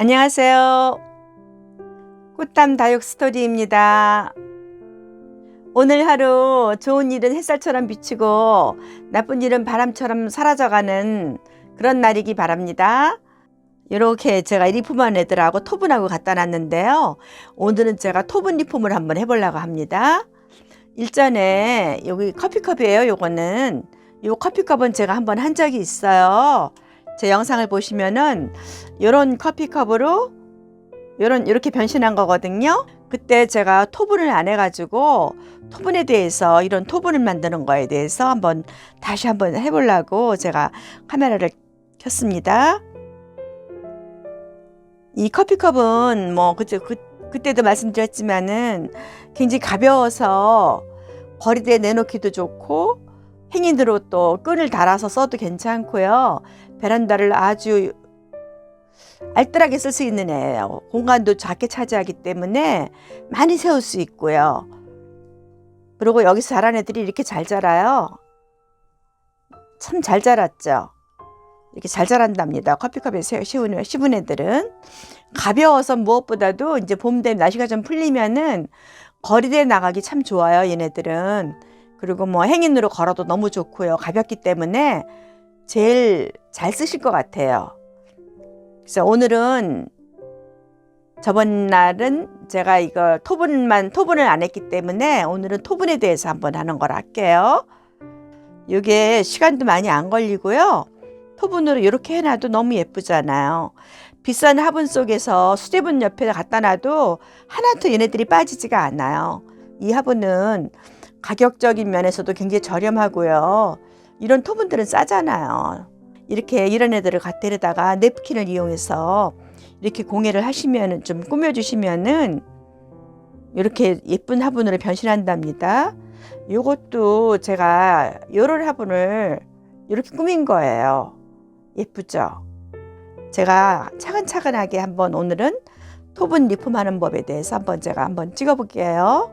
안녕하세요. 꽃담 다육 스토리입니다. 오늘 하루 좋은 일은 햇살처럼 비치고 나쁜 일은 바람처럼 사라져가는 그런 날이기 바랍니다. 이렇게 제가 리폼한 애들하고 토분하고 갖다 놨는데요. 오늘은 제가 토분 리폼을 한번 해보려고 합니다. 일전에 여기 커피컵이에요. 요거는 요 커피컵은 제가 한번 한 적이 있어요. 제 영상을 보시면은 요런 커피컵으로 요런 이렇게 변신한 거거든요. 그때 제가 토분을 안 해가지고 토분에 대해서 이런 토분을 만드는 거에 대해서 한번 다시 한번 해보려고 제가 카메라를 켰습니다. 이 커피컵은 뭐 그때 그, 그때도 말씀드렸지만은 굉장히 가벼워서 거리대에 내놓기도 좋고 행인으로 또 끈을 달아서 써도 괜찮고요. 베란다를 아주 알뜰하게 쓸 수 있는 애예요. 공간도 작게 차지하기 때문에 많이 세울 수 있고요. 그리고 여기서 자란 애들이 이렇게 잘 자라요. 참 잘 자랐죠. 이렇게 잘 자란답니다. 커피컵에 씌우는 씹은 애들은 가벼워서 무엇보다도 이제 봄 되면 날씨가 좀 풀리면은 거리대에 나가기 참 좋아요. 얘네들은 그리고 뭐 행인으로 걸어도 너무 좋고요. 가볍기 때문에 제일 잘 쓰실 것 같아요. 그래서 오늘은 저번 날은 제가 이거 토분만 토분을 안 했기 때문에 오늘은 토분에 대해서 한번 하는 걸 할게요. 이게 시간도 많이 안 걸리고요. 토분으로 이렇게 해놔도 너무 예쁘잖아요. 비싼 화분 속에서 수제분 옆에 갖다 놔도 하나도 얘네들이 빠지지가 않아요. 이 화분은 가격적인 면에서도 굉장히 저렴하고요. 이런 토분들은 싸잖아요. 이렇게 이런 애들을 갖다에다가 냅킨을 이용해서 이렇게 공예를 하시면 좀 꾸며주시면은 이렇게 예쁜 화분으로 변신한답니다. 요것도 제가 요런 화분을 이렇게 꾸민 거예요. 예쁘죠? 제가 차근차근하게 한번 오늘은 토분 리폼하는 법에 대해서 한번 제가 한번 찍어 볼게요.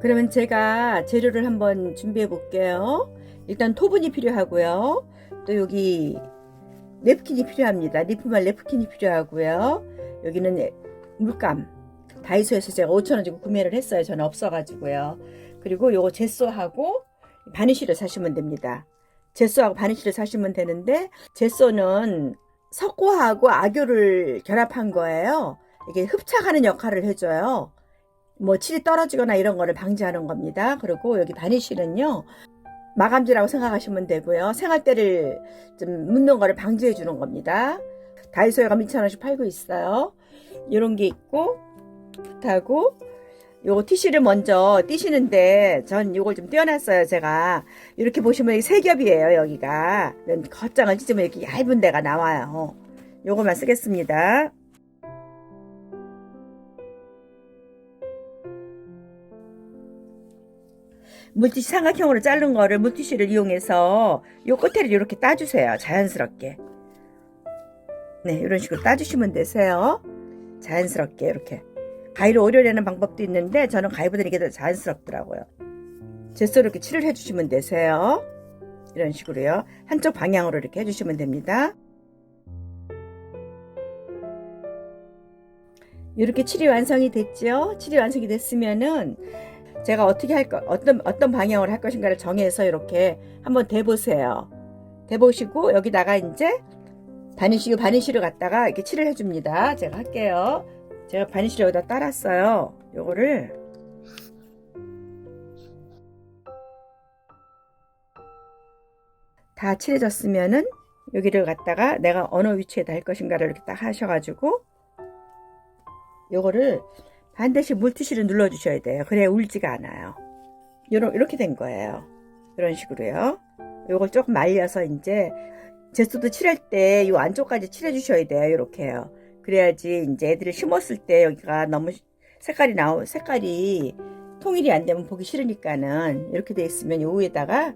그러면 제가 재료를 한번 준비해 볼게요. 일단 토분이 필요하고요. 또 여기 냅킨이 필요합니다. 리폼할 냅킨이 필요하고요. 여기는 물감 다이소에서 제가 5천원 주고 구매를 했어요. 저는 없어가지고요. 그리고 요거 제소하고 바니쉬를 사시면 됩니다. 제소하고 바니쉬를 사시면 되는데 제소는 석고하고 악교를 결합한 거예요. 이게 흡착하는 역할을 해줘요. 뭐 칠이 떨어지거나 이런 거를 방지하는 겁니다. 그리고 여기 바니쉬는요. 마감지라고 생각하시면 되고요. 생활대를 좀 묻는 거를 방지해 주는 겁니다. 다이소에 가면 2,000원씩 팔고 있어요. 이런 게 있고 하고 요거 티슈를 먼저 띄시는데 전 요걸 좀 띄워놨어요 제가. 이렇게 보시면 세 겹이에요 여기가. 겉장을 찢으면 이렇게 얇은 데가 나와요. 요거만 쓰겠습니다. 물티슈 삼각형으로 자른 거를 물티슈를 이용해서 요 끝에를 이렇게 따주세요 자연스럽게. 네 이런 식으로 따주시면 되세요. 자연스럽게 이렇게 가위를 오려내는 방법도 있는데 저는 가위보다 이게 더 자연스럽더라고요. 제스로 이렇게 칠을 해주시면 되세요. 이런 식으로요. 한쪽 방향으로 이렇게 해주시면 됩니다. 이렇게 칠이 완성이 됐죠. 칠이 완성이 됐으면은 제가 어떻게 할 거, 어떤 어떤 방향으로 할 것인가를 정해서 이렇게 한번 대보세요. 대보시고 여기다가 이제 바니쉬 바니쉬를 갖다가 이렇게 칠을 해줍니다. 제가 할게요. 제가 바니쉬를 여기다 따랐어요. 요거를 다 칠해졌으면은 여기를 갖다가 내가 어느 위치에다 할 것인가를 이렇게 딱 하셔가지고 요거를 반드시 물티슈를 눌러 주셔야 돼요. 그래야 울지가 않아요. 요런, 이렇게 된 거예요. 이런 식으로요. 요걸 조금 말려서 이제 제소도 칠할 때 요 안쪽까지 칠해 주셔야 돼요. 이렇게요. 그래야지 이제 애들을 심었을 때 여기가 너무 색깔이 나오 색깔이 통일이 안 되면 보기 싫으니까는 이렇게 돼 있으면 요 위에다가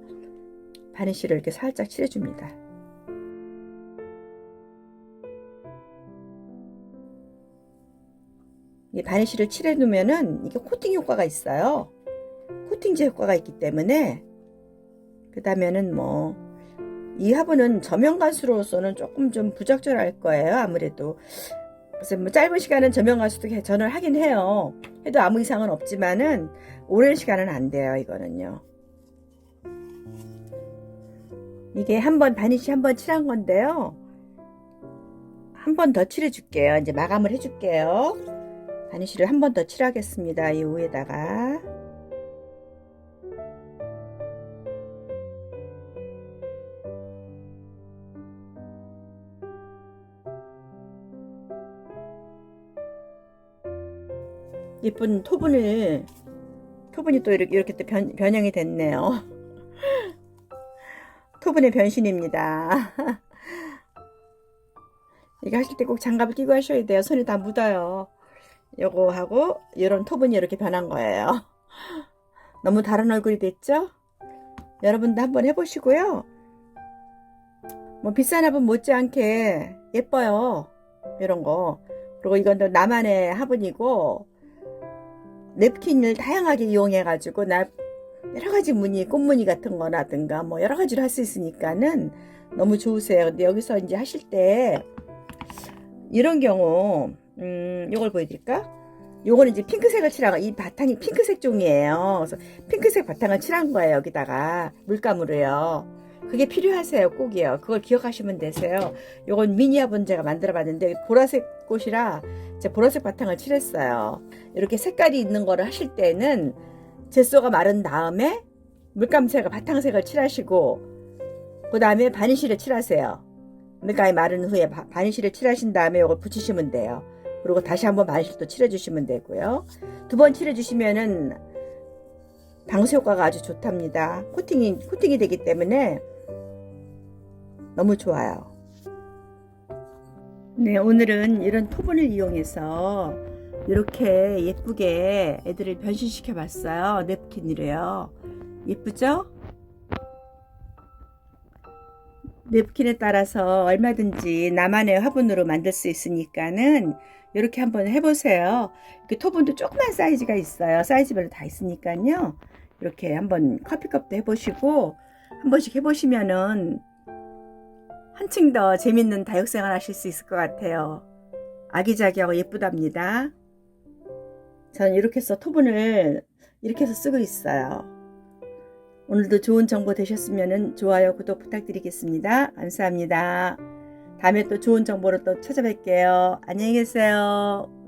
바니쉬를 이렇게 살짝 칠해줍니다. 이 바니쉬를 칠해 놓으면은 이게 코팅 효과가 있어요. 코팅제 효과가 있기 때문에 그 다음에는 뭐, 이 화분은 저명 가수로서는 조금 좀 부적절할 거예요. 아무래도. 그래서 뭐 짧은 시간은 저명 가수도 개전을 하긴 해요. 해도 아무 이상은 없지만은 오랜 시간은 안 돼요. 이거는요. 이게 한번 바니쉬 한 번 칠한 건데요. 한 번 더 칠해 줄게요. 이제 마감을 해 줄게요. 바니쉬를 한 번 더 칠하겠습니다. 이 위에다가. 예쁜 토분을 토분이 또 이렇게, 이렇게 또 변, 변형이 됐네요. 토분의 변신입니다. 이거 하실 때 꼭 장갑을 끼고 하셔야 돼요. 손이 다 묻어요. 요거 하고 이런 토분이 이렇게 변한 거예요. 너무 다른 얼굴이 됐죠? 여러분도 한번 해보시고요. 뭐 비싼 화분 못지않게 예뻐요. 이런 거. 그리고 이건 또 나만의 화분이고 냅킨을 다양하게 이용해 가지고 나 여러 가지 무늬, 꽃무늬 같은 거라든가 뭐 여러 가지로 할 수 있으니까는 너무 좋으세요. 근데 여기서 이제 하실 때 이런 경우 음, 요걸 보여드릴까? 요거는 이제 핑크색을 칠한 거, 이 바탕이 핑크색 종이에요. 그래서 핑크색 바탕을 칠한 거예요, 여기다가. 물감으로요. 그게 필요하세요, 꼭이요. 그걸 기억하시면 되세요. 요건 미니 화분 제가 만들어 봤는데, 보라색 꽃이라 제가 보라색 바탕을 칠했어요. 이렇게 색깔이 있는 거를 하실 때는 젯소가 마른 다음에 물감색을, 바탕색을 칠하시고, 그 다음에 바니쉬를 칠하세요. 물감이 마른 후에 바, 바니쉬를 칠하신 다음에 이걸 붙이시면 돼요. 그리고 다시 한번 바니쉬도 칠해주시면 되고요. 두 번 칠해주시면은 방수 효과가 아주 좋답니다. 코팅이 코팅이 되기 때문에 너무 좋아요. 네, 오늘은 이런 토분을 이용해서 이렇게 예쁘게 애들을 변신시켜 봤어요. 냅킨이래요. 예쁘죠? 냅킨에 따라서 얼마든지 나만의 화분으로 만들 수 있으니까는 이렇게 한번 해보세요. 이렇게 토분도 조그만 사이즈가 있어요. 사이즈별로 다 있으니까요. 이렇게 한번 커피컵도 해보시고 한 번씩 해보시면은 한층 더 재밌는 다육생활 하실 수 있을 것 같아요. 아기자기하고 예쁘답니다. 저는 이렇게 해서 토분을 이렇게 해서 쓰고 있어요. 오늘도 좋은 정보 되셨으면 좋아요, 구독 부탁드리겠습니다. 감사합니다. 다음에 또 좋은 정보로 또 찾아뵐게요. 안녕히 계세요.